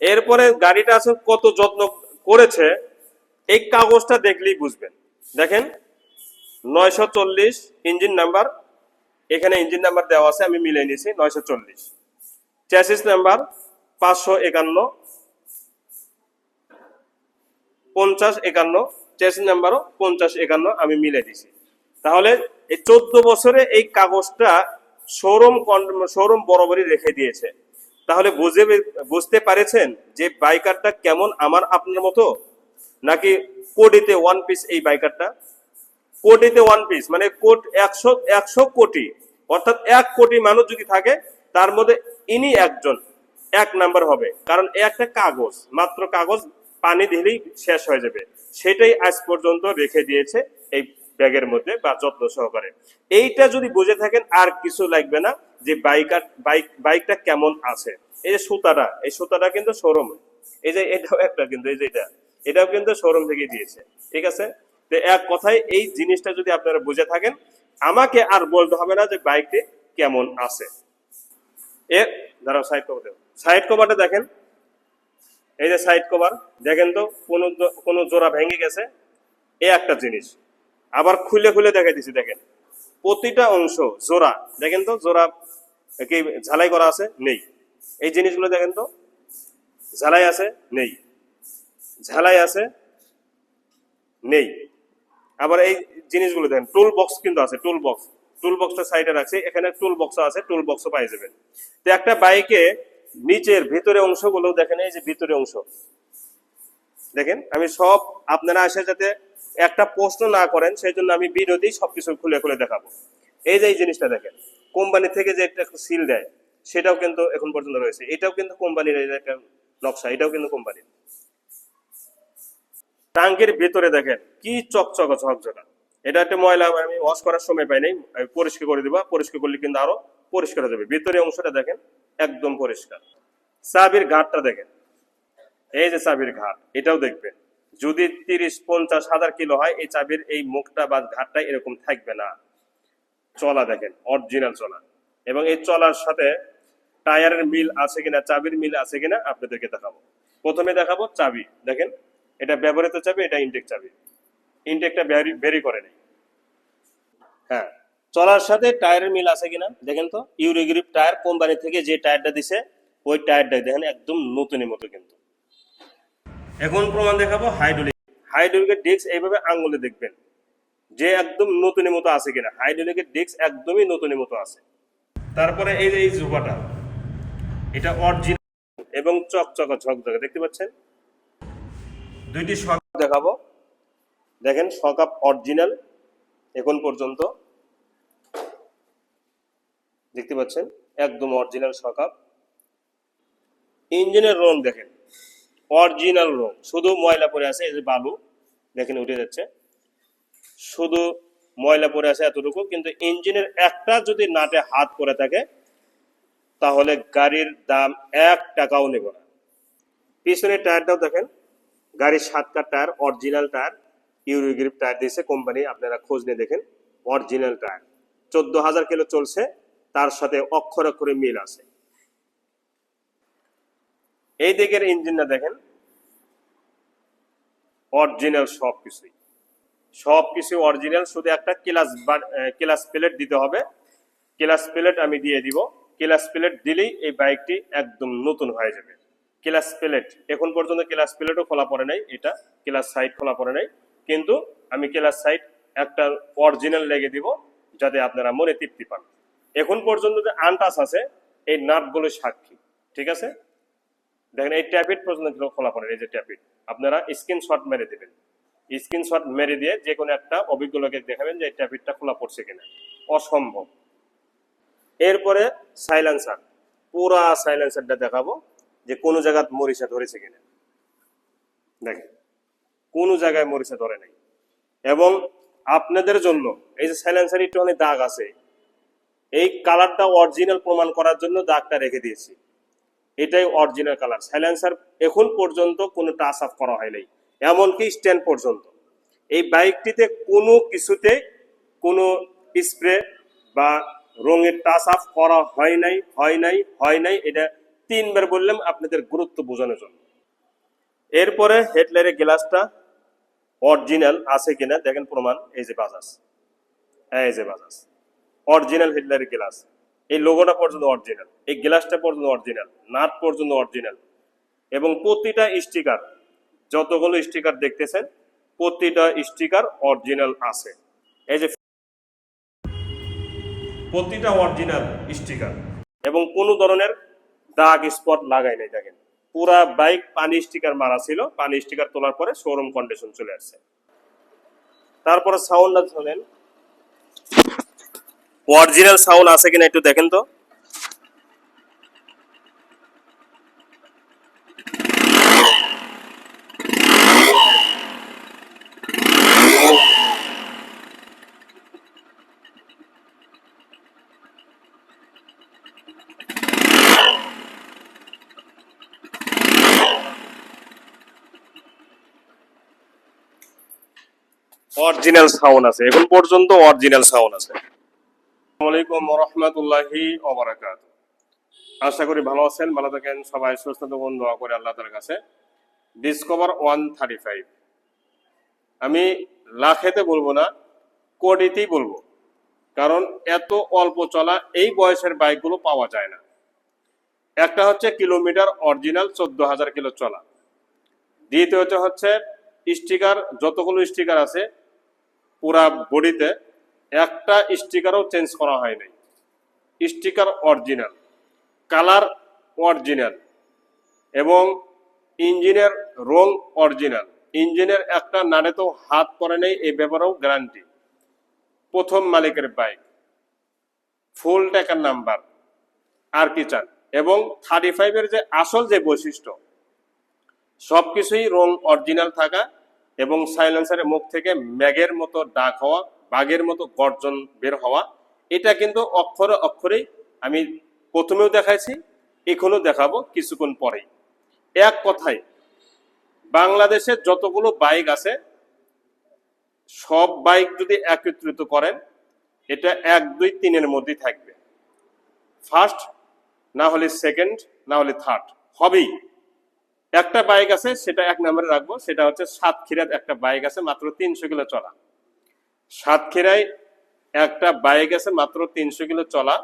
এরপরে গাড়িটা আসলে কত যত্ন করেছে, এই কাগজটা দেখলেই বুঝবেন। দেখেন, নয়শো চল্লিশ ইঞ্জিন নাম্বার, এখানে ইঞ্জিন নাম্বার দেওয়া আছে, আমি মিলিয়ে নিয়েছি, নয়শো চল্লিশ। চ্যাসিস নাম্বার, পাঁচশো একান্ন। পঞ্চাশ একান্ন, চ্যাসিস নাম্বারও পঞ্চাশ একান্ন, আমি মিলে দিছি তাহলে এই চোদ্দ বছরে এই কাগজটা শোরুম শোরুম বরাবরই রেখে দিয়েছে। তাহলে বুঝে বুঝতে পারেছেন যে বাইকারটা কেমন আমার আপনার মতো? নাকি কোটিতে ওয়ান পিস এই বাইকারটা? কোটিতে ওয়ান পিস মানে কোট একশো একশো কোটি, অর্থাৎ এক কোটি মানুষ যদি থাকে, তার মধ্যে ইনি একজন, এক নাম্বার হবে। কারণ একটা কাগজ, মাত্র কাগজ পানি দিলেই শেষ হয়ে যাবে। সেটাই আজ পর্যন্ত রেখে দিয়েছে এই ব্যাগের মধ্যে বা যত্ন সহকারে। এইটা যদি বুঝে থাকেন, আর কিছু লাগবে না যে বাইকার, বাইক, বাইকটা কেমন আছে। এই যে সুতাটা, এই সুতাটা কিন্তু শোরুম এই যে এটাও একটা কিন্তু, এই যে এটা, এটাও কিন্তু শোরুম থেকে দিয়েছে। ঠিক আছে? তো এক কথায় এই জিনিসটা যদি আপনারা বুঝে থাকেন, আমাকে আর বলতে হবে না যে বাইকটি কেমন আছে। এ, দাঁড়াও সাইড কভার দেবো। সাইড কভারটা দেখেন। এই যে সাইড কভার দেখেন তো, কোন কোনো জোড়া ভেঙে গেছে। এ একটা জিনিস। আবার খুলে খুলে দেখাই দিছি দেখেন। প্রতিটা অংশ, জোড়া, দেখেন তো, জোড়া কি ঝালাই করা আছে? নেই। এই জিনিসগুলো দেখেন তো, ঝালাই আছে? নেই। ঝালাই আছে? নেই। আবার এই জিনিসগুলো দেখেন টুল বক্স কিন্তু আছে টুল বক্স টুল বক্সটা সাইডে রাখছি, এখানে টুল বক্স আছে টুল বক্সও পাই যাবেন। তো একটা বাইকে নিচের ভিতরে অংশগুলো দেখেন, এই যে ভিতরে অংশ। দেখেন, আমি সব আপনারা আসে যাতে একটা প্রশ্ন না করেন সেই জন্য আমি বিরোধী সবকিছু খুলে খুলে দেখাবো। এই যে এই জিনিসটা দেখেন, কোম্পানি থেকে যে একটা সিল দেয়, সেটাও কিন্তু এখন পর্যন্ত রয়েছে। এটাও কিন্তু কোম্পানির একটা নকশা, এটাও কিন্তু কোম্পানির। টাঙ্কির ভেতরে দেখেন, কি চকচক ঝকঝকা। এটা একটা ময়লা, আমি ওয়াশ করার সময় পাই নাই পরিষ্কার করে দিবা, পরিষ্কার করলে কিন্তু আরও পরিষ্কার হয়ে যাবে। ভিতরে অংশটা দেখেন, একদম পরিষ্কার। চাবির ঘাটটা দেখেন। এই যে চাবির ঘাট, এটাও দেখবেন। যদি তিরিশ, পঞ্চাশ, হাজার কিলো হয়, এই চাবির এই মুখটা বা ঘাটটা এরকম থাকবে না। চলা দেখেন অরিজিনাল চলা। এবং এই চলার সাথে টায়ারের মিল আছে কিনা, চাবির মিল আছে কিনা আপনাদেরকে দেখাবো। প্রথমে দেখাবো চাবি। দেখেন, এটা ব্যবহৃত চাবি, এটা ইনটেক চাবি। ইনটেকটা ভেরি করে নেই। হ্যাঁ চলার সাথে টায়ারের মিল আছে কিনা, দেখেন তো। ইউরিগ্রিপ টায়ার কোম্পানি থেকে যে টায়ারটা দিছে, ওই টায়ারটা দেখেন, একদম নতুনের মতো কিন্তু। এখন প্রমাণ দেখাবো হাইড্রোলিক। হাইড্রোলিকের ডিস্ক এইভাবে আঙ্গুলে দেখবেন। যে একদম নতুনের মতো আছে কিনা। হাইড্রোলিকের ডিস্ক একদমই নতুনের মতো আছে। তারপরে এই যে এই জুবাটা এটা অরিজিনাল এবং চকচকা ঝকঝকে, দেখতে পাচ্ছেন? দুইটি শক দেখাবো। দেখেন শকআপ অরিজিনাল, এখন পর্যন্ত। দেখতে পাচ্ছেন? একদম অরিজিনাল শকআপ ইঞ্জিনের রং দেখেন। অরিজিনাল রং। শুধু ময়লা পরে আছে, এই যে বালু, দেখেন উঠে যাচ্ছে। শুধু ময়লা পরে আছে এতটুকু, কিন্তু ইঞ্জিনের একটা যদি নাটে হাত পরে থাকে, তাহলে গাড়ির দাম এক টাকাও নেব না। পিছনের টায়ারটাও দেখেন, গাড়ির সাত কার tyre, original tyre, Eurogrip tyre দিয়েছে কোম্পানি, আপনারা খোঁজ নিয়ে দেখেন, অরিজিনাল টায়ার। চোদ্দ হাজার কিলো চলছে, তার সাথে অক্ষর অক্ষরে মিল আছে। এই দিকের ইঞ্জিনটা দেখেন। অরিজিনাল সব কিছুই সব কিছু অরিজিনাল শুধু একটা ক্লাস ক্লাস প্লেট দিতে হবে। ক্লাস প্লেট আমি দিয়ে দিব। ক্লাস প্লেট দিলেই এই বাইকটি একদম নতুন হয়ে যাবে। ক্লাস প্লেট এখন পর্যন্ত ক্লাস প্লেটও খোলা পড়ে নাই। এটা ক্লাস সাইড খোলা পড়ে নাই। কিন্তু আমি ক্লাস সাইড একটা অরিজিনাল লেগে দিব, যাতে আপনারা মনে তৃপ্তি পান। এখন পর্যন্ত যে আনটাস আছে, এই নাটগুলো সাক্ষী। ঠিক আছে? দেখেন, এই ট্যাপিট পর্যন্ত কিন্তু খোলা পড়ে, এই যে ট্যাপিট আপনারা স্ক্রিনশট মেরে দেবেন। স্ক্রিনশট মেরে দিয়ে যে কোনো একটা অভিজ্ঞ লোকের দেখাবেন যে এই ট্যাপিটটা খোলা পড়ছে কিনা। অসম্ভব। এরপরে সাইলেন্সার পুরা সাইলেন্সারটা দেখাবো যে কোনো জায়গায় মরিচা ধরেছে কিনা। দেখেন, কোনো জায়গায় মরিচা ধরে নাই। এবং আপনাদের জন্য, এই যে সাইলেন্সার অনেক দাগ আছে। এই কালারটা অরিজিনাল প্রমাণ করার জন্য দাগটা রেখে দিয়েছি। এটাই অরিজিনাল কালার সাইলেন্সার এখন পর্যন্ত কোনো টাচ আপ করা হয় নাই এমনকি স্ট্যান্ড পর্যন্ত। এই বাইকটিতে কোনো কিছুতে কোনো স্প্রে বা রঙের টাচ আপ করা হয় নাই হয় নাই হয় নাই, এটা তিনবার বললাম আপনাদের গুরুত্ব বোঝানোর জন্য। এরপরে হেডলাইটের গ্লাসটা অরিজিনাল আছে কিনা, দেখেন প্রমাণ, এই যে বাজাজ। এই যে বাজাজ। অরিজিনাল হেডলাইটের গ্লাস এই লোগোটা পর্যন্ত অরিজিনাল এই গ্লাসটা পর্যন্ত অরিজিনাল নাট পর্যন্ত অরিজিনাল এবং প্রতিটা স্টিকার যতগুলো স্টিকার দেখতেছেন, প্রতিটা স্টিকার অরিজিনাল আছে। এই যে প্রতিটা অরিজিনাল স্টিকার এবং কোনো ধরনের দাগ স্পট লাগাই নাই, দেখেন। পুরা বাইক পানি স্টিকার মারা ছিল, পানি স্টিকার তোলার পরে শোরুম কন্ডিশন চলে আসছে। তারপরে সাউন্ডটা শোনেন। অরিজিনাল সাউন্ড আছে কিনা একটু দেখেন তো। অরিজিনাল সাউন্ড আছে। এখন পর্যন্ত অরিজিনাল সাউন্ড আছে। আসসালামু আলাইকুম রহমতুল্লাহি আশা করি ভালো আছেন, ভালো থাকেন, সবাই সুস্থ থাকুন, দোয়া করে আল্লাহ তার কাছে। ডিসকভার ওয়ান থার্টি ফাইভ আমি লাখেতে বলব না, কোটিতেই বলব। কারণ এত অল্প চলা, এই বয়সের বাইকগুলো পাওয়া যায় না। একটা হচ্ছে কিলোমিটার অরিজিনাল চোদ্দ হাজার কিলো চলা। দ্বিতীয়ত হচ্ছে স্টিকার, যতগুলো স্টিকার আছে পুরা বডিতে একটা স্টিকারও চেঞ্জ করা হয় নাই। স্টিকার অরিজিনাল, কালার অরিজিনাল এবং ইঞ্জিনের রং অরিজিনাল। ইঞ্জিনের একটা নাড়ে তো হাত পরে নেই এই ব্যাপারেও গ্যারান্টি প্রথম মালিকের বাইক ফুল টাকার নাম্বার আর কি চান? এবং থার্টি ফাইভের যে আসল যে বৈশিষ্ট্য, সবকিছুই রং অরিজিনাল থাকা এবং সাইলেন্সারের মুখ থেকে ম্যাগের মতো ডাক হওয়া বাঘের মতো গর্জন বের হওয়া, এটা কিন্তু অক্ষরে অক্ষরে আমি প্রথমেও দেখাইছি এখনও দেখাবো কিছুক্ষণ পরে এক কথায়, বাংলাদেশে যতগুলো বাইক আছে, সব বাইক যদি একত্রিত করেন, এটা এক, দুই, তিনের মধ্যে থাকবে। ফার্স্ট না হলে সেকেন্ড না হলে থার্ড হবেই। একটা বাইক আছে, সেটা এক নম্বরে রাখব, সেটা হচ্ছে সাতক্ষীরার একটা বাইক আছে, মাত্র তিনশো কিলো চলা সাতক্ষীরায় একটা বাইক আছে মাত্র তিনশো কিলো চলা।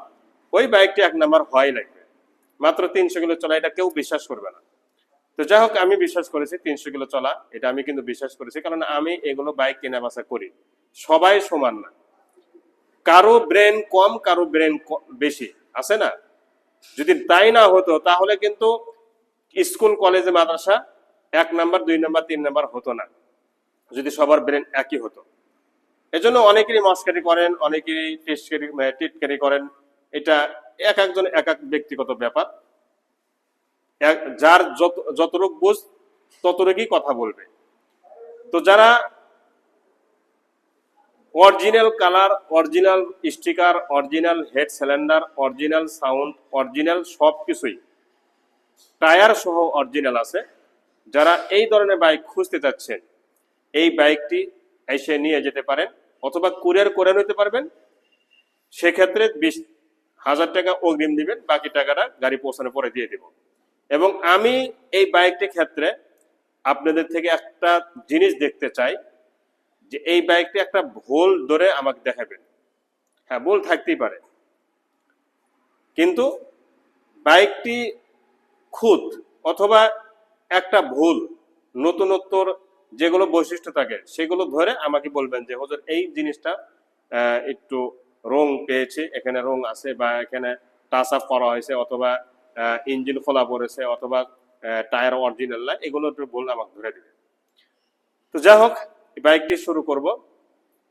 ওই বাইকটি এক নাম্বার হয় লাগবে মাত্র তিনশো কিলো চলা, এটা কেউ বিশ্বাস করবে না। তো যাই হোক, আমি বিশ্বাস করেছি তিনশো কিলো চলা, এটা আমি কিন্তু বিশ্বাস করেছি, কারণ আমি এগুলো বাইক কেনা বেচা করি। সবাই সমান না। কারও ব্রেন কম, কারও ব্রেন বেশি, আছে না? যদি তাই না হতো, তাহলে কিন্তু স্কুল কলেজে মাদ্রাসা এক নাম্বার দুই নাম্বার তিন নাম্বার হতো না। যদি সবার ব্রেন একই হতো। এজন্য অনেকেরই মস্কারি করেন, অনেকেরই টেস্টকারি টিটকারি করেন। এটা এক একজন, এক এক ব্যক্তিগত ব্যাপার। যার যত যতটুক বুঝ ততটুকুই কথা বলবে। তো যারা original colour original sticker original head cylinder original sound original সব কিছুই টায়ার সহ অরিজিনাল আছে। যারা এই ধরনের বাইক খুঁজতে চাচ্ছেন, এই বাইকটি এসে নিয়ে যেতে পারেন। অথবা কুরিয়ার করে নিতে পারবেন, সেক্ষেত্রে বিশ হাজার টাকা অগ্রিম দিবেন, বাকি টাকাটা গাড়ি পৌঁছানোর পরে দিয়ে দেব। এবং আমি এই বাইকটির ক্ষেত্রে আপনাদের থেকে একটা জিনিস দেখতে চাই, যে এই বাইকটি একটা ভুল ধরে আমাকে দেখাবেন। হ্যাঁ ভুল থাকতেই পারে। কিন্তু বাইকটি খুদ অথবা একটা ভুল, নতুনত্বর যেগুলো বৈশিষ্ট্য থাকে, সেগুলো ধরে আমাকে বলবেন যে, হুজুর, এই জিনিসটা একটু রং পেয়েছে, এখানে রং আছে বা এখানে টাচ আপ করা হয়েছে অথবা ইঞ্জিন খোলা পড়েছে অথবা টায়ার অরিজিনাল না, এগুলো একটু ভুল আমাকে ধরে দিবে। তো যাই হোক বাইকটি শুরু করব।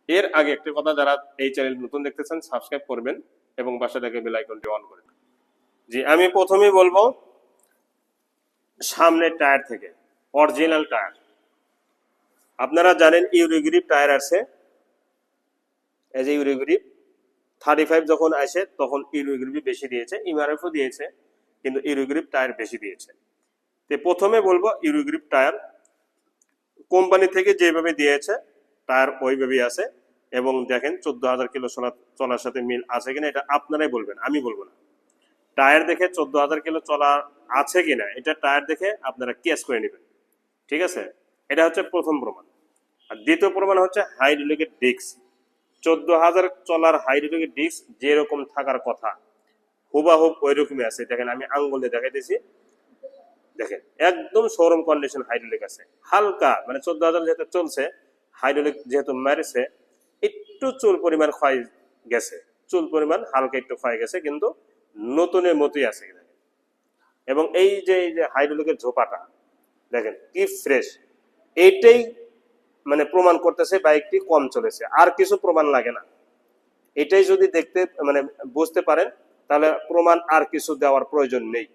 এর আগে একটি কথা যারা এই চ্যানেল নতুন দেখতেছেন সাবস্ক্রাইব করবেন এবং বাসা থেকে বেল আইকনটি অন করে জি, আমি প্রথমেই বলব, সামনের টায়ার থেকে অরিজিনাল টায়ার আপনারা জানেন ইউরিগ্রিপ টায়ার আছে as a Eurogrip thirty five যখন আসে, তখন ইউরিগ্রিপ বেশি দিয়েছে ইমারএফও দিয়েছে, কিন্তু ইউরিগ্রিপ টায়ার বেশি দিয়েছে। তো প্রথমে বলব ইউরিগ্রিপ টায়ার, কোম্পানি থেকে যেভাবে দিয়েছে, টায়ার ওইভাবেই আছে, এবং দেখেন চোদ্দ হাজার কিলো চলা, চলার সাথে মিল আছে কিনা, এটা আপনারাই বলবেন, আমি বলব না। টায়ার দেখে চোদ্দ হাজার কিলো চলা আছে কিনা, এটা টায়ার দেখে আপনারা কেস করে নেবেন, ঠিক আছে? এটা হচ্ছে প্রথম প্রমাণ। আর দ্বিতীয় প্রমাণ হচ্ছে হাইড্রোলিকের ডিস্ক। চোদ্দ হাজার চলার হাইড্রোলিকের ডিস্ক যেরকম থাকার কথা হুবাহুব ওই রকমই আছে। দেখেন, আমি আঙ্গুল দিয়ে দেখাইতেছি। দেখেন, একদম শোরুম কন্ডিশন হাইড্রোলিক আছে। হালকা মানে চোদ্দ হাজার যেহেতু চলছে, হাইড্রোলিক যেহেতু মেরেছে, একটু চুল পরিমাণ ক্ষয় গেছে। চুল পরিমাণ হালকা একটু ক্ষয় গেছে, কিন্তু নতুনের মতোই আছে। এবং এই যে এই যে হাইড্রোলিকের ঝোপাটা, দেখেন কি ফ্রেশ এইটাই মানে প্রমাণ করতেছে বাইকটি কম চলেছে। আর কিছু প্রমাণ লাগে না। এটাই যদি দেখতে মানে বুঝতে পারেন, তাহলে প্রমাণ আর কিছু দেওয়ার প্রয়োজন নেই।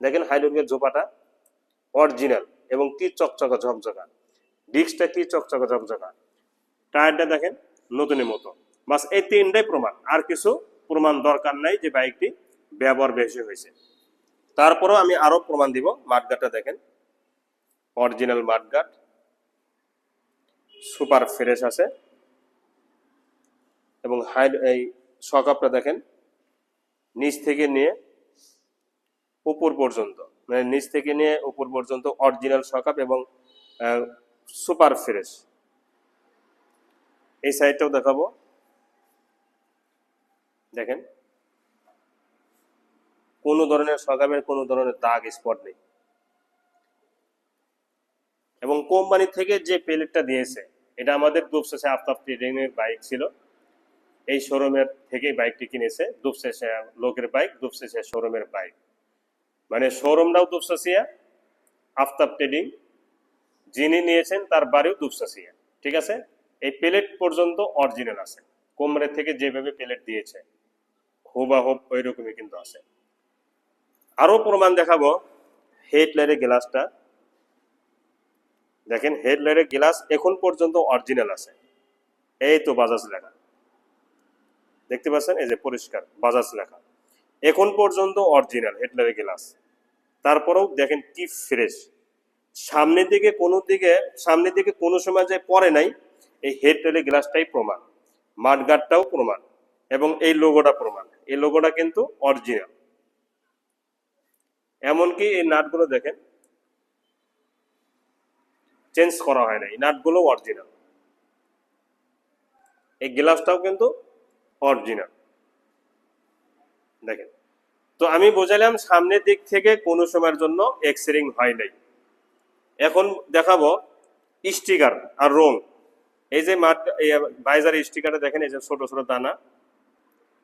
দেখেন হাইড্রোলিকের ঝোপাটা অরিজিনাল এবং কি চকচকা ঝকঝকা। ডিস্কটা কি চকচকা ঝকঝকা। টায়ারটা দেখেন নতুনের মতো। বাস এই তিনটাই প্রমাণ। আর কিছু প্রমাণ দরকার নাই যে বাইকটি ব্যবহার বেশি হয়েছে। তারপরেও আমি আরও প্রমাণ দিব। মাঠগাটটা দেখেন। অরিজিনাল মাঠগাট সুপার ফ্রেশ আছে। এবং হাইড এই সকাপটা দেখেন, নিচ থেকে নিয়ে উপর পর্যন্ত মানে নিচ থেকে নিয়ে উপর পর্যন্ত অরিজিনাল সকাপ এবং সুপার ফ্রেশ। এই সাইডটাও দেখাবো। দেখেন, কোনো ধরনের সকাপের কোনো ধরনের দাগ স্পট নেই। এবং কোম্পানি থেকে যে প্লেটটা দিয়েছে, এটা আমাদের দুপসেসে আফতাব ট্রেডিং এর বাইক ছিল। এই শোরুমের থেকেই বাইকটি কিনেছে দুপসেসে লোকের বাইক দুপসেসে শোরুমের বাইক মানে শোরুমটাও দুপসাসিয়া আফতাব ট্রেডিং যিনি নিয়েছেন তার বাড়িও দুপসাসিয়া ঠিক আছে? এই প্লেট পর্যন্ত অরিজিনাল আছে। কোম্পানি থেকে যেভাবে প্লেট দিয়েছে হুবাহুব ওই রকমই কিন্তু আছে। আরও প্রমাণ দেখাবো হেডলাইটের গ্লাসটা দেখেন হেডলাইটের গ্লাস এখন পর্যন্ত অরিজিনাল আছে। এই তো বাজাজ লেখা। দেখতে পাচ্ছেন? এই যে পরিষ্কার, বাজাজ লেখা। এখন পর্যন্ত অরিজিনাল হেডলাইটের গ্লাস। তারপরেও দেখেন কি ফ্রেশ। সামনের দিকে কোনো দিকে, সামনের দিকে কোনো সময় যে পরে নাই, এই হেডলাইটের গ্লাসটাই প্রমাণ। মাঠগাটটাও প্রমাণ। এবং এই লোগোটা প্রমাণ। এই লোগোটা কিন্তু অরিজিনাল। এমনকি এই নাটগুলো দেখেন চেঞ্জ করা হয় না এই নাটগুলো অরিজিনাল এই গ্লাভসটাও কিন্তু অরিজিনাল দেখেন। তো আমি বোঝালাম সামনের দিক থেকে কোনো সময়ের জন্য এক্সরিং হয় নাই। এখন দেখাবো স্টিকার আর রং। এই যে মাঠ বাইজার স্টিকারটা দেখেন, এই যে ছোট ছোট দানা।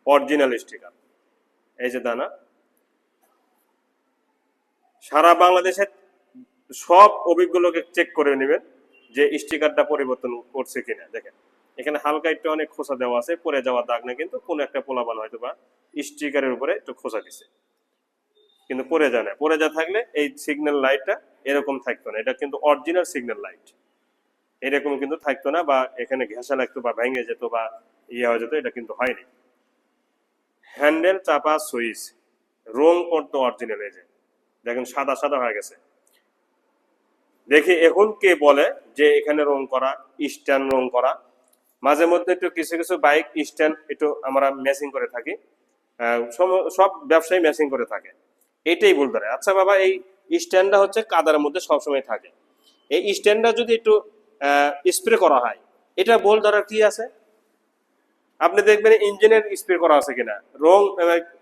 অরিজিনাল স্টিকার এই যে দানা। সারা বাংলাদেশের সব অভিজ্ঞলোকে চেক করে নেবেন যে স্টিকারটা পরিবর্তন করছে কিনা। দেখেন, এখানে হালকা একটু অনেক খোসা দেওয়া আছে পরে যাওয়ার দাগ না কিন্তু কোন একটা পোলাবান হয়তো বা স্টিকারের উপরে একটু খোসা দিছে। কিন্তু পরে যায় না। পরে যা থাকলে এই সিগন্যাল লাইটটা এরকম থাকতো না। এটা কিন্তু অরিজিনাল সিগন্যাল লাইট এরকম কিন্তু থাকতো না বা এখানে ঘেঁষা লাগতো বা ভেঙে যেত বা ইয়ে হয়ে যেত, এটা কিন্তু হয়নি। হ্যান্ডেল চাপা সুইচ। রং পড়তো অরিজিনাল এই যে। দেখেন, সাদা সাদা হয়ে গেছে। দেখি এখন কে বলে যে এখানে রং করা স্ট্যান্ড রং করা। মাঝে মধ্যে একটু কিছু কিছু বাইক স্ট্যান্ড একটু আমরা ম্যাচিং করে থাকি। সব ব্যবসায়ী ম্যাচিং করে থাকে। এটাই বলতে পারে আচ্ছা বাবা, এই স্ট্যান্ডটা হচ্ছে কাদার মধ্যে সবসময় থাকে। এই স্ট্যান্ডটা যদি একটু স্প্রে করা হয়, এটা বল ধরার কি আছে? আপনি দেখবেন ইঞ্জিনের স্প্রে করা আছে কিনা? রং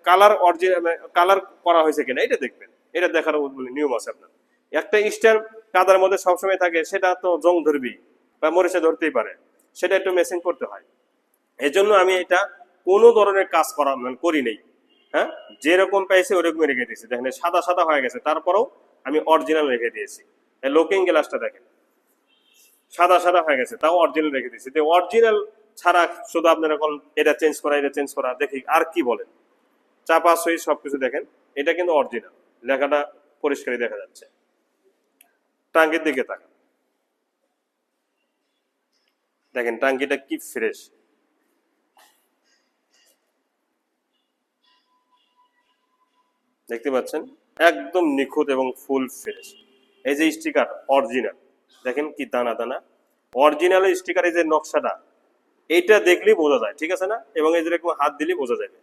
কালার অরিজিনাল কালার করা হয়েছে কিনা? এটা দেখবেন। এটা দেখার নিয়ম আছে আপনার। একটা স্ট্যান্ড কাদার মধ্যে সবসময় থাকে, সেটা তো জং ধরবি বা মরিচে ধরতেই পারে। সেটা একটু মেসিং করতে হয়। এই জন্য আমি এটা কোনো ধরনের কাজ করা মানে করি নেই। হ্যাঁ? যেরকম পাইছে ওরকমই রেখে দিয়েছি। দেখেন, সাদা সাদা হয়ে গেছে। তারপরেও আমি অরিজিনাল রেখে দিয়েছি। লুকিং গ্লাসটা দেখেন। সাদা সাদা হয়ে গেছে, তাও অরিজিনাল রেখে দিয়েছি। তো অরিজিনাল ছাড়া শুধু আপনারা এখন এটা চেঞ্জ করা, এটা চেঞ্জ করা, দেখি আর কি বলেন। চাপা সুইচ সবকিছু দেখেন, এটা কিন্তু অরিজিনাল লেখাটা পরিষ্কারই দেখা যাচ্ছে। টাঙ্কির দিকে তাকান। দেখেন টাঙ্কিটা কি ফ্রেশ দেখতে পাচ্ছেন? একদম নিখুঁত এবং ফুল ফ্রেশ এই যে স্টিকার অরিজিনাল দেখেন কি দানা দানা। অরিজিনাল স্টিকার এই যে নকশাটা, এইটা দেখলেই বোঝা যায়, ঠিক আছে না? এবং এই যেরকম হাত দিলেই বোঝা যাবে।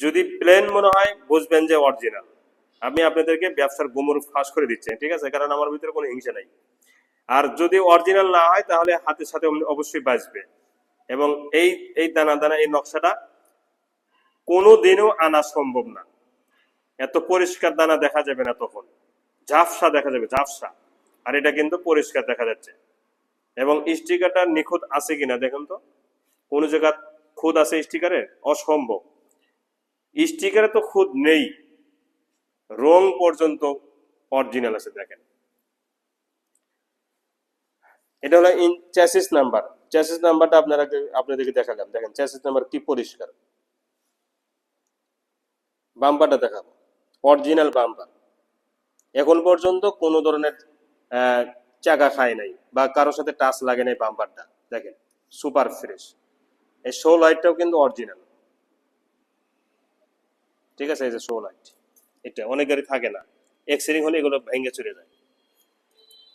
যদি প্লেন মনে হয়, বুঝবেন যে অরিজিনাল আমি আপনাদেরকে ব্যবসার গোমর ফাঁস করে দিচ্ছি, ঠিক আছে? কারণ আমার ভিতরে কোনো হিংসা নাই। আর যদি অরিজিনাল না হয়, তাহলে হাতের সাথে অবশ্যই বাঁচবে এবং এই এই দানা দানা, এই নকশাটা কোনো দিনও আনা সম্ভব না। এত পরিষ্কার দানা দেখা যাবে না তখন। ঝাপসা দেখা যাবে, ঝাপসা। আর এটা কিন্তু পরিষ্কার দেখা যাচ্ছে। এবং স্টিকারটা নিখুঁত আছে কিনা দেখুন তো। কোন জায়গা খুদ আছে স্টিকারে অসম্ভব। স্টিকারে তো খুদ নেই। রং পর্যন্ত অরিজিনাল আছে, দেখেন। এটা হলো ইন চ্যাসিস নাম্বার। চ্যাসিস নাম্বারটা আপনারা আপনাদেরকে দেখালাম। দেখেন চ্যাসিস নাম্বার কি পরিষ্কার? বাম্পারটা দেখাবো। Original bumper. এখন পর্যন্ত কোনো ধরনের চাকা খায় নাই বা কারোর সাথে টাচ লাগে নাই বাম্পারটা। দেখেন, সুপার ফ্রেশ। এই শো লাইটটাও কিন্তু অরিজিনাল। ঠিক আছে, এই যে শো লাইট এটা অনেক গাড়ি থাকে না। এক্সিডিং হলে এগুলো ভেঙে চলে যায়।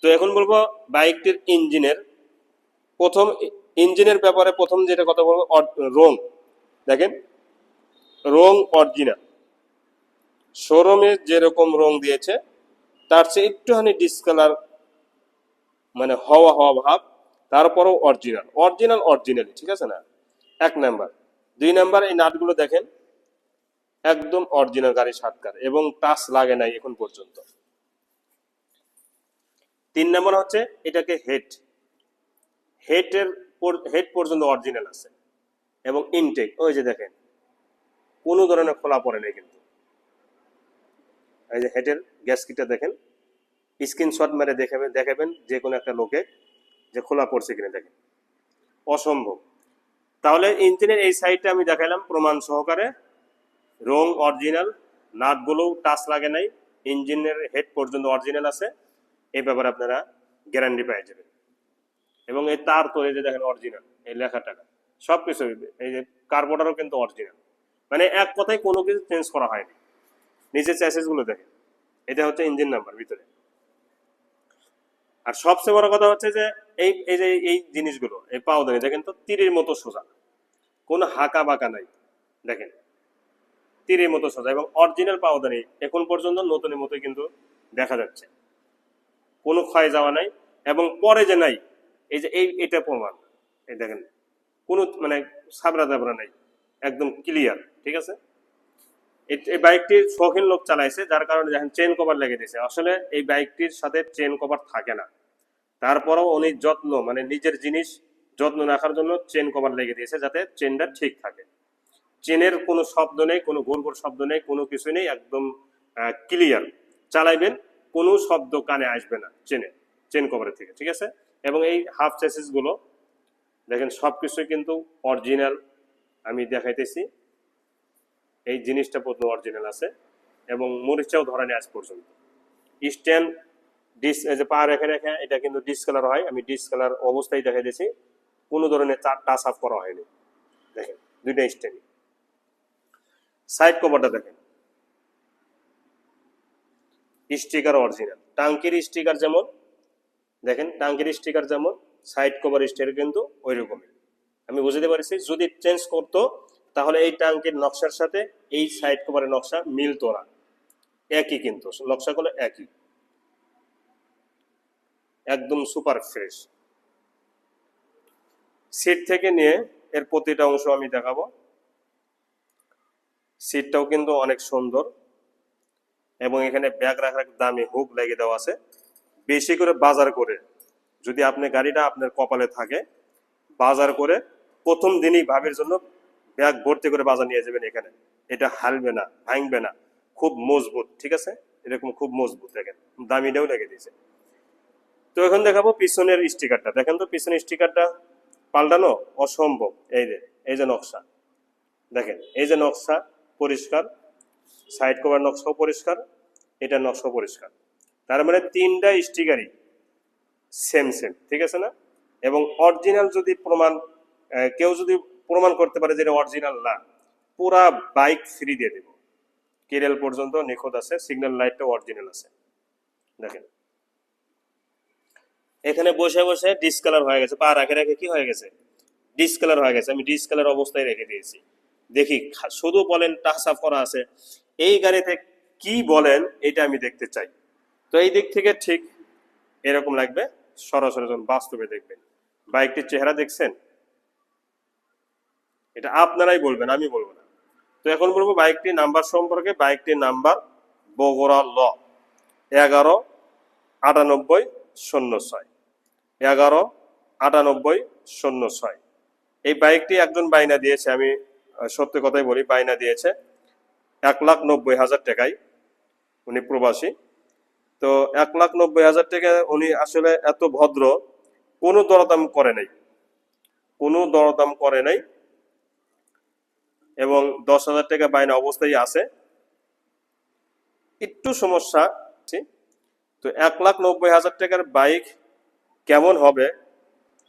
তো এখন বলব বাইকটির ইঞ্জিনের প্রথম ইঞ্জিনের ব্যাপারে প্রথম যেটা কথা বলব রং দেখেন রং অরিজিনাল। শোরুমে যেরকম রং দিয়েছে, তার চেয়ে একটুখানি ডিসকালার মানে হওয়া হওয়া ভাব, তারপরেও অরিজিনাল। অরিজিনাল অরিজিনালি ঠিক আছে না? এক নাম্বার। দুই নাম্বার, এই নাটগুলো দেখেন একদম অরিজিনাল গাড়ি সাতকার এবং টাচ লাগে নাই এখন পর্যন্ত। তিন নম্বর হচ্ছে এটাকে হেড হেডের হেড পর্যন্ত অরিজিনাল আছে এবং ইনটেক ওই যে দেখেন, কোনো ধরনের খোলা পড়ে নেই কিন্তু। এই যে হেডের গ্যাসকিটটা দেখেন স্ক্রিনশট মেরে দেখাবেন দেখাবেন যে কোনো একটা লোকে যে খোলা পড়ছে কিনা দেখেন। অসম্ভব। তাহলে ইঞ্জিনের এই সাইডটা আমি দেখালাম প্রমাণ সহকারে। রং অরিজিনাল, নাটগুলোও টাচ লাগে নাই, ইঞ্জিনের হেড পর্যন্ত অরিজিনাল আছে এই ব্যাপারে আপনারা গ্যারান্টি পেয়ে যাবেন। এবং এই তার তো এই যে দেখেন অরিজিনাল, এই লেখাটা সব কিছু এই যে কার্বোটারও কিন্তু অরিজিনাল। মানে এক কথায় কোনো কিছু চেঞ্জ করা হয়নি। নিচের চ্যাসেসগুলো দেখেন, এটা হচ্ছে ইঞ্জিন নাম্বার ভিতরে। আর সবচেয়ে বড় কথা হচ্ছে যে এই এই যে এই জিনিসগুলো, এই পাউদানি দেখেন তো তীরের মতো সোজা। কোনো হাঁকা বাঁকা নাই, দেখেন। তীরের মতো সোজা এবং অরিজিনাল পাউদানি এখন পর্যন্ত নতুনের মতোই কিন্তু দেখা যাচ্ছে। কোনো ক্ষয় যাওয়া নাই এবং পরে যে নাই, এই যে এই, এটা প্রমাণ। এই দেখেন, কোনো মানে সাবরা দাবরা নাই, একদম ক্লিয়ার ঠিক আছে? এই- এই বাইকটি শৌখিন লোক চালাইছে, যার কারণে দেখেন চেন কভার লেগে দিয়েছে। আসলে এই বাইকটির সাথে চেন কভার থাকে না। তারপরেও উনি যত্ন মানে নিজের জিনিস যত্ন রাখার জন্য চেন কভার লেগে দিয়েছে, যাতে চেনটা ঠিক থাকে। চেনের কোনো শব্দ নেই, কোনো গোল গোল শব্দ নেই, কোনো কিছু নেই, একদম ক্লিয়ার চালাইবেন, কোনো শব্দ কানে আসবে না চেনে, চেন কভারের থেকে, ঠিক আছে? এবং এই হাফগুলো, দেখেন সবকিছু কিন্তু অরিজিনাল আমি দেখাইতেছি, এই জিনিসটা প্রথম অরিজিনাল আছে, এবং মরিচাও ধরা নেই আজ পর্যন্ত। স্ট্যান্ড ডিস যে পা রেখে রেখে এটা কিন্তু ডিসকালার হয়, আমি ডিসকালার অবস্থায় দেখাই দিয়েছি কোনো ধরনের টাচ আপ করা হয়নি। দেখেন, দুইটা স্ট্যান্ড। সাইড কভারটা দেখেন। স্টিকার অরিজিনাল টাঙ্কির স্টিকার যেমন, দেখেন টাঙ্কির স্টিকার যেমন সাইড কভার স্টিকার কিন্তু ওই রকমই আমি বুঝতে পারছি, যদি চেঞ্জ করতো, তাহলে এই টাঙ্কির নকশার সাথে এই সাইড কভারের নকশা মিলতো না। একই কিন্তু, নকশাগুলো একই। একদম সুপার ফ্রেশ সিট থেকে নিয়ে এর প্রতিটা অংশ আমি দেখাবো। সিটটাও কিন্তু অনেক সুন্দর। এবং এখানে ব্যাগ রাখার দামি হুক লাগিয়ে দেওয়া আছে। বেশি করে বাজার করে, যদি আপনি গাড়িটা আপনার কপালে থাকে, বাজার করে প্রথম দিনই ভাবের জন্য ব্যাগ ভর্তি করে বাজার নিয়ে যাবেন এখানে। এটা হালবে না, ভাঙবে না, খুব মজবুত, ঠিক আছে? এরকম খুব মজবুত, দেখেন, দামিটাও লেগে দিয়েছে। তো এখন দেখাবো পিছনের স্টিকারটা। দেখেন তো পিছনের স্টিকারটা পাল্টানো অসম্ভব, এই যে এই যে নকশা। দেখেন, এই যে নকশা পরিষ্কার সাইড কভার নকশাও পরিষ্কার, এটা নকশাও পরিষ্কার। তার মানে তিনটা স্টিকারই সেম সেম ঠিক আছে না? এবং অরিজিনাল যদি প্রমাণ কেউ যদি প্রমাণ করতে পারে যে অরিজিনাল না, পুরা বাইক ফ্রি দিয়ে দেব। কেরিয়াল পর্যন্ত নিখুঁত আছে সিগন্যাল লাইটটা অরিজিনাল আছে। দেখেন। এখানে বসে বসে ডিসকালার হয়ে গেছে। পা রাখে রাখে কি হয়ে গেছে? ডিসকালার হয়ে গেছে। আমি ডিসকালার অবস্থায় রেখে দিয়েছি। দেখি শুধু বলেন আপ করা আছে। এই গাড়িতে কি বলেন, এটা আমি দেখতে চাই। তো এই দিক থেকে ঠিক এরকম লাগবে, সরাসরি বাস্তবে দেখবেন। বাইকটির চেহারা দেখছেন? এটা আপনারাই বলবেন, আমি বলব না। তো এখন বলব বাইকটির নাম্বার সম্পর্কে বাইকটির নাম্বার বগুড়া ল, এগারো আটানব্বই শূন্য ছয়। এগারো আটানব্বই শূন্য ছয়। এই বাইকটি একজন বাইনা দিয়েছে, আমি সত্যি কথাই বলি বাইনা দিয়েছে। এক লাখ নব্বই হাজার টাকায় উনি প্রবাসী। তো এক লাখ নব্বই হাজার টাকা উনি আসলে এত ভদ্র, কোনো দরদাম করে নাই। কোনো দরদাম করে নাই। এবং দশ হাজার টাকা বাইনা অবস্থায় আছে। একটু সমস্যা। তো এক লাখ নব্বই হাজার টাকার বাইক কেমন হবে,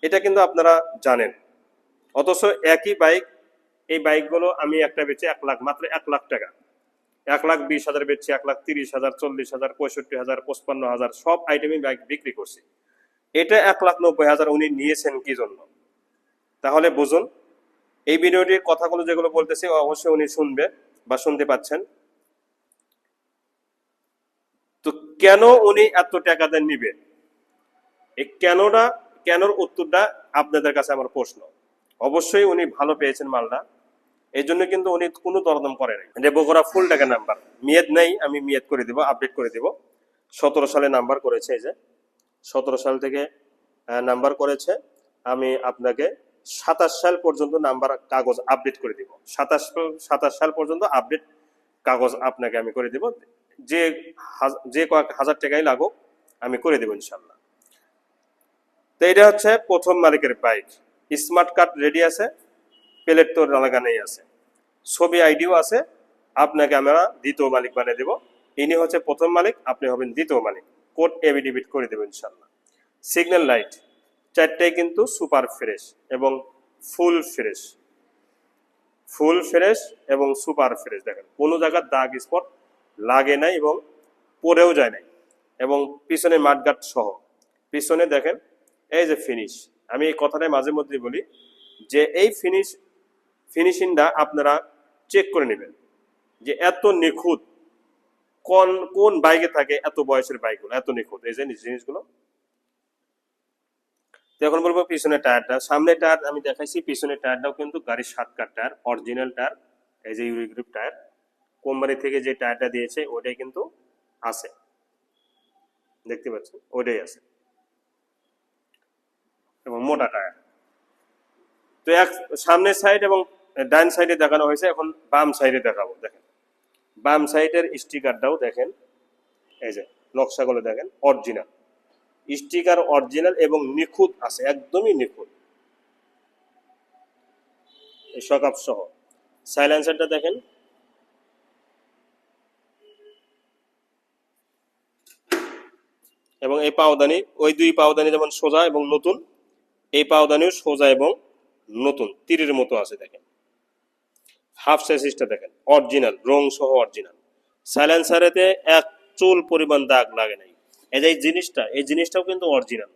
এটা কিন্তু আপনারা জানেন। অথচ একই বাইক এই বাইকগুলো আমি একটা বেচে এক লাখ, মাত্র এক লাখ টাকা। এক লাখ বিশ হাজার বেচছি, এক লাখ তিরিশ হাজার, চল্লিশ হাজার, পঁয়ষট্টি হাজার, পঁচপান্ন হাজার, সব আইটেমই বাইক বিক্রি করছি। এটা এক লাখ নব্বই হাজার উনি নিয়েছেন কি জন্য? তাহলে বুঝুন, এই ভিডিওটির কথাগুলো যেগুলো বলতেছি অবশ্যই উনি শুনবে বা শুনতে পাচ্ছেন। তো কেন উনি এত টাকা দেন নিবে? এই কেনটা, কেনর উত্তরটা আপনাদের কাছে আমার প্রশ্ন। অবশ্যই উনি ভালো পেয়েছেন মালটা। এই জন্য কিন্তু উনি কোনো দরদাম করে নাই। যে বগুড়া ফুল টাকা নাম্বার মেয়াদ নেই, আমি মেয়াদ করে দিব আপডেট করে দিব। সতেরো সালে নাম্বার করেছে এই যে। সতেরো সাল থেকে নাম্বার করেছে। আমি আপনাকে সাতাশ সাল পর্যন্ত নাম্বার কাগজ আপডেট করে দিব। সাতাশ সাতাশ সাল পর্যন্ত আপডেট কাগজ আপনাকে আমি করে দিব। যে যে কয়েক হাজার টাকাই লাগুক, আমি করে দেবো ইনশাল্লাহ তো এটা হচ্ছে প্রথম মালিকের বাইক স্মার্ট কার্ড রেডি আছে। প্লেট তো লাগানোই আছে। ছবি আইডিও আছে, আপনাকে আমরা দ্বিতীয় মালিক বানিয়ে দেব। ইনি হচ্ছে প্রথম মালিক, আপনি হবেন দ্বিতীয় মালিক। কোড এভিডেভিট করে দেবেন ইনশাল্লাহ সিগন্যাল লাইট, চারটাই কিন্তু সুপার ফ্রেশ এবং ফুল ফ্রেশ। ফুল ফ্রেশ এবং সুপার ফ্রেশ, দেখেন। কোনো জায়গার দাগ স্পট লাগে নাই এবং পড়েও যায় নাই। এবং পিছনে মাঠঘাট সহ। পিছনে দেখেন, এই যে ফিনিশ আমি এই কথাটাই মাঝে মধ্যে বলি যে এই ফিনিশ ফিনিশিংটা আপনারা চেক করে নেবেন যে এত নিখুঁত কোন কোন বাইকে থাকে, এত বয়সের বাইকগুলো, এত নিখুঁত, এই যে জিনিসগুলো। এখন বলব পিছনের টায়ারটা। সামনে টায়ার আমি দেখাইছি, পিছনের টায়ারটাও কিন্তু গাড়ির সাতকার টায়ার অরিজিনাল টায়ার, এই যে ইউরিগ্রিপ টায়ার। কোম্পানি থেকে যে টায়ারটা দিয়েছে, ওটাই কিন্তু আছে। দেখতে পাচ্ছেন? ওটাই আছে। এবং মোটা টায়ার। তো এক, সামনের সাইড এবং ডান সাইডে দেখানো হয়েছে, এখন বাম সাইডে দেখাবো, দেখেন। বাম সাইডের স্টিকারটাও দেখেন, এই যে নকশাগুলো দেখেন, অরিজিনাল। স্টিকার অরিজিনাল এবং নিখুঁত আছে, একদমই নিখুঁত। সকাপ সহ। সাইলেন্সারটা দেখেন। এবং এই পাওদানি, ওই দুই পাওদানি যেমন সোজা এবং নতুন, এই পাওদানিও সোজা এবং নতুন, তীরের মতো আছে দেখেন। হাফ সাইজটা দেখেন অরিজিনাল রং সহ অরিজিনাল সাইলেন্সারেতে এক চুল পরিমাণ দাগ লাগে নাই। এই যে জিনিসটা, এই জিনিসটাও কিন্তু অরিজিনাল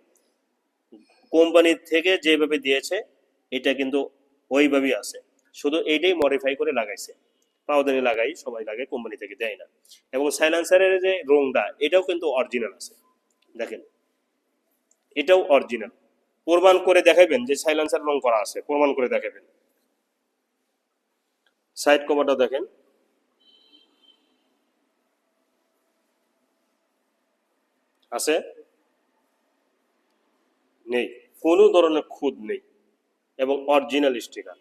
কোম্পানি থেকে যেভাবে দিয়েছে, এটা কিন্তু ওইভাবেই আছে। শুধু এইটাই মডিফাই করে লাগাইছে। পাউদানি লাগাই, সবাই লাগে, কোম্পানি থেকে দেয় না। এবং সাইলেন্সারের যে রংটা, এটাও কিন্তু অরিজিনাল আছে। দেখেন, এটাও অরিজিনাল প্রমাণ করে দেখাবেন যে সাইলেন্সার রং করা আছে, প্রমাণ করে দেখাবেন। সাইড কভারটা দেখেন। আছে? নেই। কোনো ধরনের খুদ নেই এবং অরিজিনাল স্টিকার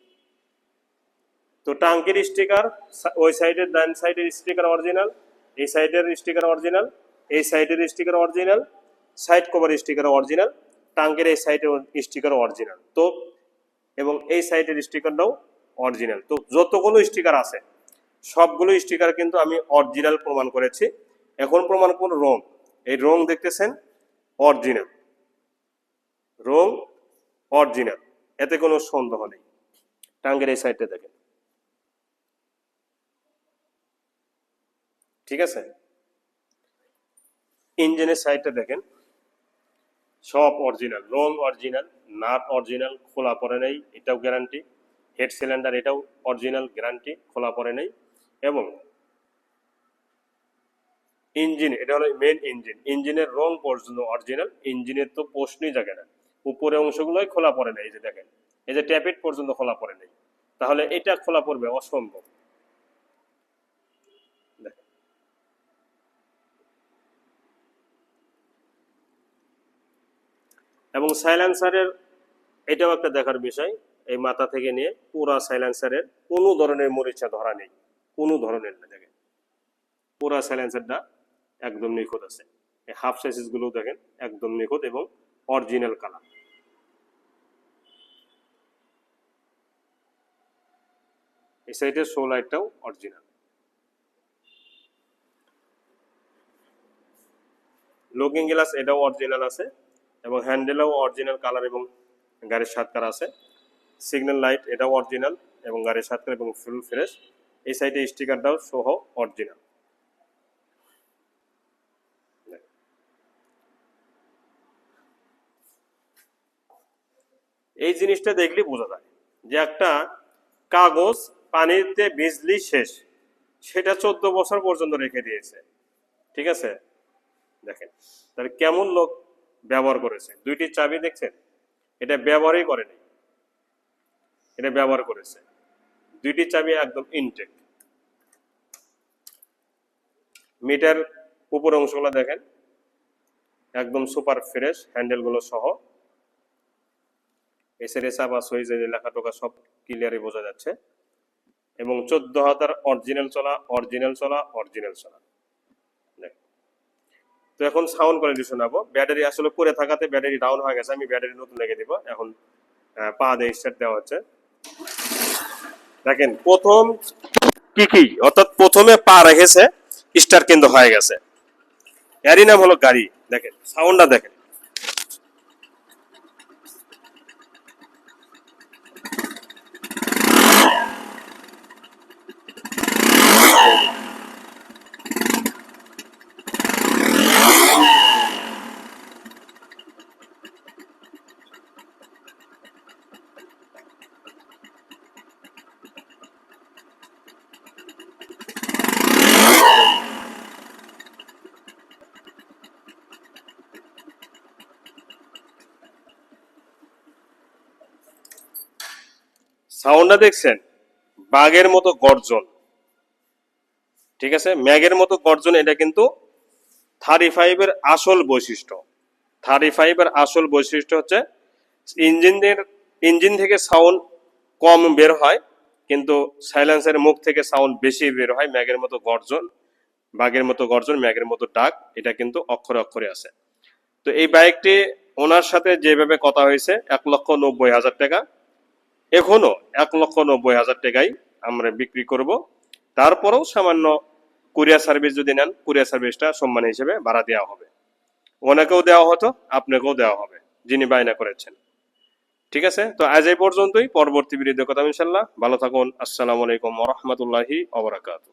তো টাঙ্কির স্টিকার ওই সাইডের ডান সাইডের স্টিকার অরিজিনাল এই সাইডের স্টিকার অরিজিনাল এই সাইডের sticker original side cover sticker original টাঙ্কের এই সাইডের স্টিকার অরিজিনাল তো, এবং এই সাইডের স্টিকারটাও অরিজিনাল তো যতগুলো স্টিকার আছে, সবগুলো স্টিকার কিন্তু আমি অরিজিনাল প্রমাণ করেছি। এখন প্রমাণ কোন রং এই রং দেখতেছেন অরিজিনাল রং অরিজিনাল এতে কোনো সন্দেহ নেই। টাঙ্গের এই সাইডটা দেখেন। ঠিক আছে? ইঞ্জিনের সাইডটা দেখেন। সব অরিজিনাল রং অরিজিনাল নাট অরিজিনাল খোলা পড়ে নেই, এটাও গ্যারান্টি হেড সিলিন্ডার এটাও অরিজিনাল গ্যারান্টি খোলা পড়ে নেই এবং ইঞ্জিন এটা হলো মেন ইঞ্জিন ইঞ্জিনের রং পর্যন্ত অরিজিনাল ইঞ্জিনের তো প্রশ্নই জাগে না। উপরে অংশগুলোই খোলা পড়ে না এই যে দেখেন। এই যে ট্যাপিট পর্যন্ত খোলা পড়ে নেই। তাহলে এটা খোলা পড়বে, অসম্ভব। এবং সাইলেন্সারের এটাও একটা দেখার বিষয়। এই মাথা থেকে নিয়ে পুরা সাইলেন্সারের কোনো ধরনের মরিচা ধরা নেই। কোনো ধরনের দেখেন। পুরা সাইলেন্সারটা একদম নিখুঁত আছে। এই হাফ সাইজেসগুলো দেখেন, একদম নিখুঁত এবং অরিজিনাল কালার। এই সাইডের শো লাইটটাও অরিজিনাল। লুকিং গ্লাস, এটাও অরিজিনাল আছে এবং হ্যান্ডেলও অরিজিনাল কালার এবং গাড়ির সাতকার আছে। সিগন্যাল লাইট এটাও অরিজিনাল এবং গাড়ির সাতকার এবং ফুল ফ্রেশ এই সাইডে স্টিকারটাও সহ অরিজিনাল এই জিনিসটা দেখলে বোঝা যায় যে একটা কাগজ পানিতে ভিজলি শেষ। সেটা চোদ্দ বছর পর্যন্ত রেখে দিয়েছে। ঠিক আছে? দেখেন, তাহলে কেমন লোক ব্যবহার করেছে? দুইটি চাবি দেখছেন? এটা ব্যবহারই করেনি। এটা ব্যবহার করেছে। দুইটি চাবি একদম ইনটেক মিটার উপর অংশগুলো দেখেন। একদম সুপার ফ্রেশ হ্যান্ডেলগুলো সহ। এসের বা সুইজে লেখা টোকা সব ক্লিয়ারই বোঝা যাচ্ছে। এবং চোদ্দ হাজার অরিজিনাল চলা অরিজিনাল চলা অরিজিনাল চলা। তো এখন সাউন্ড কোয়ালিটি শোনাবো। ব্যাটারি আসলে পরে থাকাতে ব্যাটারি ডাউন হয়ে গেছে, আমি ব্যাটারি নতুন লেগে দিব। এখন পা দিয়ে স্টার্ট দেওয়া হচ্ছে। দেখেন, প্রথম কি কি? অর্থাৎ প্রথমে পা রেখেছে, স্টার কিন্তু হয়ে গেছে। এরই নাম হলো গাড়ি। দেখেন সাউন্ডটা দেখেন। সাউন্ডটা দেখছেন? বাঘের মতো গর্জন। ঠিক আছে? ম্যাগের মতো গর্জন, এটা কিন্তু থার্টি ফাইভের আসল বৈশিষ্ট্য। থার্টি ফাইভের আসল বৈশিষ্ট্য হচ্ছে ইঞ্জিনের ইঞ্জিন থেকে সাউন্ড কম বের হয়, কিন্তু সাইলেন্সের মুখ থেকে সাউন্ড বেশি বের হয়, ম্যাগের মতো গর্জন, বাঘের মতো গর্জন, ম্যাগের মতো ডাক, এটা কিন্তু অক্ষরে অক্ষরে আছে। তো এই বাইকটি ওনার সাথে যেভাবে কথা হয়েছে, এক লক্ষ নব্বই হাজার টাকা। এখনও এক লক্ষ নব্বই হাজার টাকায় আমরা বিক্রি করব। তারপরেও সামান্য কুরিয়ার সার্ভিস যদি নেন কুরিয়ার সার্ভিসটা সম্মান হিসেবে ভাড়া দেওয়া হবে। ওনাকেও দেওয়া হতো, আপনাকেও দেওয়া হবে, যিনি বায়না করেছেন। ঠিক আছে? তো আজ এই পর্যন্তই। পরবর্তী বিরুদ্ধে কথা ইনশাল্লাহ ভালো থাকুন। আসসালামু আলাইকুম রহমতুল্লাহি অবরাকাতু